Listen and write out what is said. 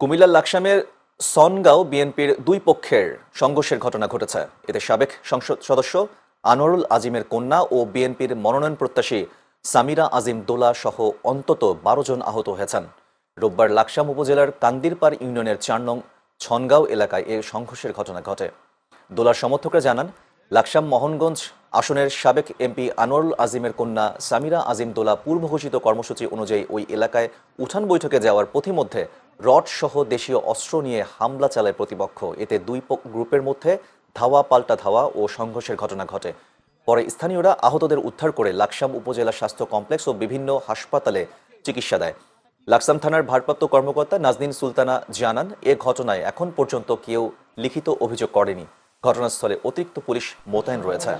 কুমিল্লার লাকসামের সনগাঁও বিএনপির দুই পক্ষের সংঘর্ষের ঘটনা ঘটেছে। এতে সাবেক সংসদ সদস্য আনোয়ারুল আজিমের কন্যা ও বিএনপির মনোনয়ন প্রত্যাশী সামিরা আজিম দোলা সহ অন্তত বারো জন আহত হয়েছেন। রোববার লাকসাম উপজেলার কান্দিরপাড় ইউনিয়নের চার নং ছনগাঁও এলাকায় এ সংঘর্ষের ঘটনা ঘটে। দোলার সমর্থকরা জানান, লাকসাম মোহনগঞ্জ আসনের সাবেক এমপি আনোয়ারুল আজিমের কন্যা সামিরা আজিম দোলা পূর্ব ঘোষিত কর্মসূচি অনুযায়ী ওই এলাকায় উঠান বৈঠকে যাওয়ার পথিমধ্যে রড সহ দেশীয় অস্ত্র নিয়ে হামলা চালায় প্রতিপক্ষ। এতে দুই গ্রুপের মধ্যে ধাওয়া, পাল্টা ধাওয়া ও সংঘর্ষের ঘটনা ঘটে। পরে স্থানীয়রা আহতদের উদ্ধার করে লাকসাম উপজেলা স্বাস্থ্য কমপ্লেক্স ও বিভিন্ন হাসপাতালে চিকিৎসা দেয়। লাকসাম থানার ভারপ্রাপ্ত কর্মকর্তা নাজনীন সুলতানা জানান, এ ঘটনায় এখন পর্যন্ত কেউ লিখিত অভিযোগ করেনি। ঘটনাস্থলে অতিরিক্ত পুলিশ মোতায়েন রয়েছে।